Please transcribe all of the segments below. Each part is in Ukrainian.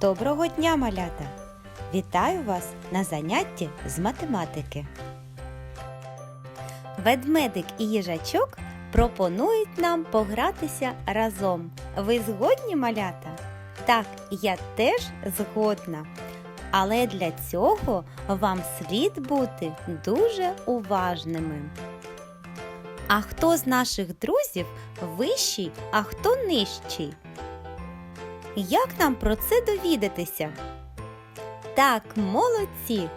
Доброго дня, малята! Вітаю вас на занятті з математики. Ведмедик і їжачок пропонують нам погратися разом. Ви згодні, малята? Так, я теж згодна. Але для цього вам слід бути дуже уважними. А хто з наших друзів вищий, а хто нижчий? Як нам про це довідатися? Так, молодці.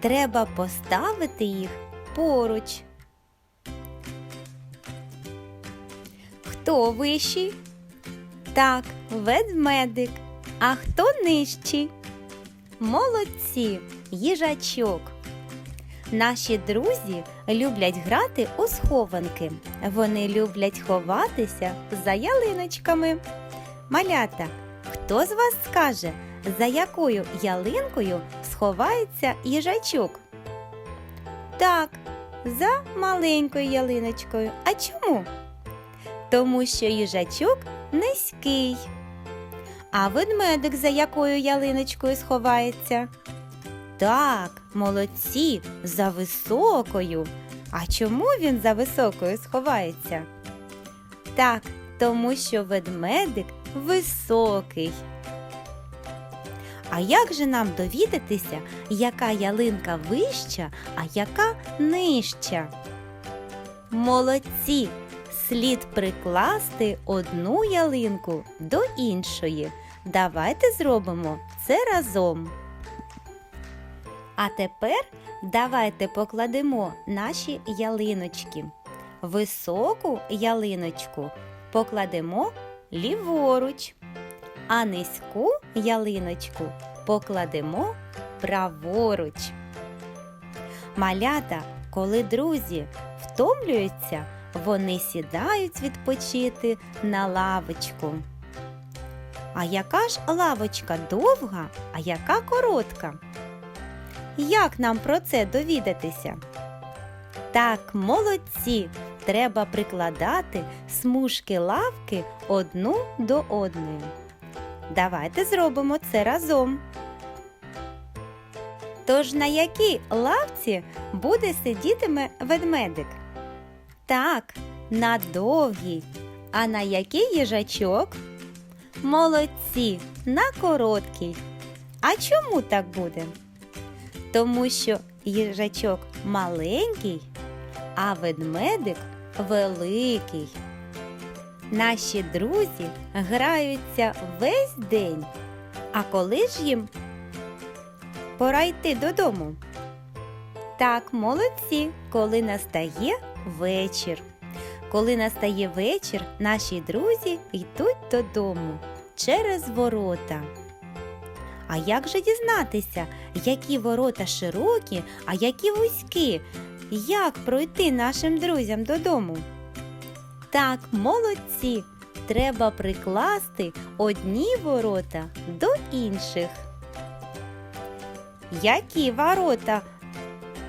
Треба поставити їх поруч. Хто вищий? Так, ведмедик. А хто нижчий? Молодці, їжачок. Наші друзі люблять грати у схованки. Вони люблять ховатися за ялиночками. Малята, хто з вас скаже, за якою ялинкою сховається їжачок? Так, за маленькою ялиночкою. А чому? Тому що їжачок низький. А ведмедик за якою ялиночкою сховається? Так, молодці, за високою. А чому він за високою сховається? Так, тому що ведмедик високий. А як же нам довідатися, яка ялинка вища, а яка нижча? Молодці! Слід прикласти одну ялинку до іншої. Давайте зробимо це разом. А тепер давайте покладемо наші ялиночки. Високу ялиночку покладемо ліворуч, а низьку ялиночку покладемо праворуч. Малята, коли друзі втомлюються, вони сідають відпочити на лавочку. А яка ж лавочка довга, а яка коротка? Як нам про це довідатися? Так, молодці! Треба прикладати смужки лавки одну до одної. Давайте зробимо це разом. Тож на якій лавці буде сидітиме ведмедик? Так, на довгій. А на який їжачок? Молодці, на короткій. А чому так буде? Тому що їжачок маленький, а ведмедик великий. Наші друзі граються весь день. А коли ж їм пора йти додому? Так, молодці, коли настає вечір. Коли настає вечір, наші друзі йдуть додому через ворота. А як же дізнатися, які ворота широкі, а які вузькі? Як пройти нашим друзям додому? Так, молодці! Треба прикласти одні ворота до інших. Які ворота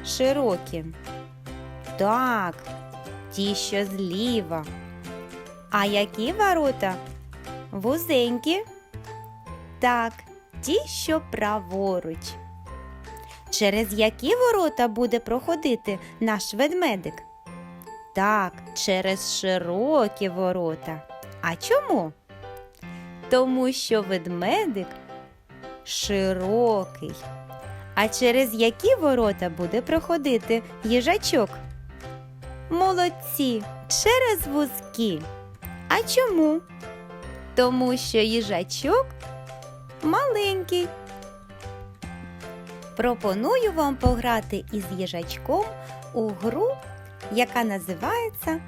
широкі? Так, ті, що зліва. А які ворота вузенькі? Так, ті, що праворуч. Через які ворота буде проходити наш ведмедик? Так, через широкі ворота. А чому? Тому що ведмедик широкий. А через які ворота буде проходити їжачок? Молодці, через вузькі. А чому? Тому що їжачок маленький. Пропоную вам пограти із їжачком у гру, яка називається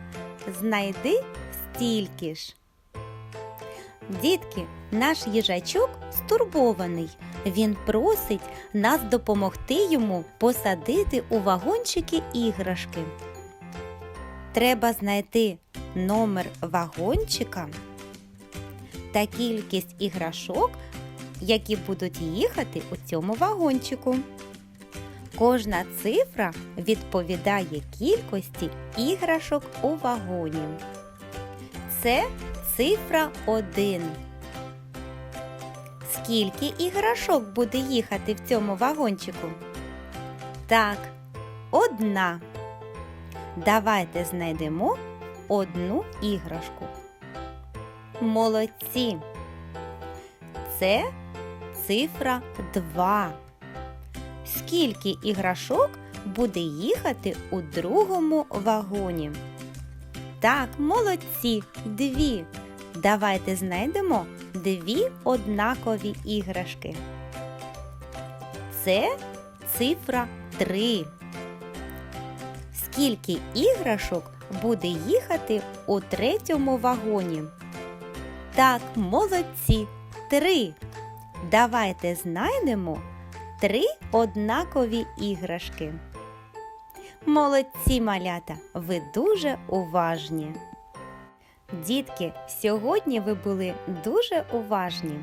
Знайди стільки ж. Дітки, наш їжачок стурбований. Він просить нас допомогти йому посадити у вагончики іграшки. Треба знайти номер вагончика та кількість іграшок, які будуть їхати у цьому вагончику. Кожна цифра відповідає кількості іграшок у вагоні. Це цифра 1. Скільки іграшок буде їхати в цьому вагончику? Так, одна. Давайте знайдемо одну іграшку. Молодці. Це цифра 2. Скільки іграшок буде їхати у другому вагоні? Так, молодці, дві. Давайте знайдемо дві однакові іграшки. Це цифра 3. Скільки іграшок буде їхати у третьому вагоні? Так, молодці, три. Давайте знайдемо три однакові іграшки. Молодці малята, ви дуже уважні. Дітки, сьогодні ви були дуже уважні.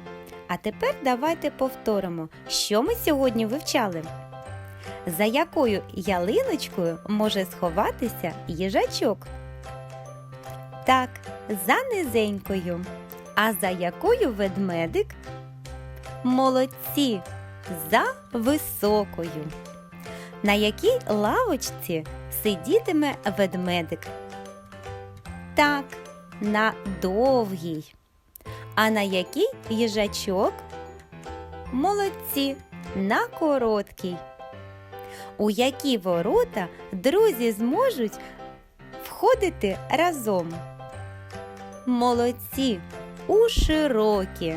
А тепер давайте повторимо, що ми сьогодні вивчали. За якою ялиночкою може сховатися їжачок? Так, за низенькою. А за якою ведмедик? Молодці, за високою. На якій лавочці сидітиме ведмедик? Так, на довгій. А на якій їжачок? Молодці, на короткій. У які ворота друзі зможуть входити разом? Молодці, у широкі.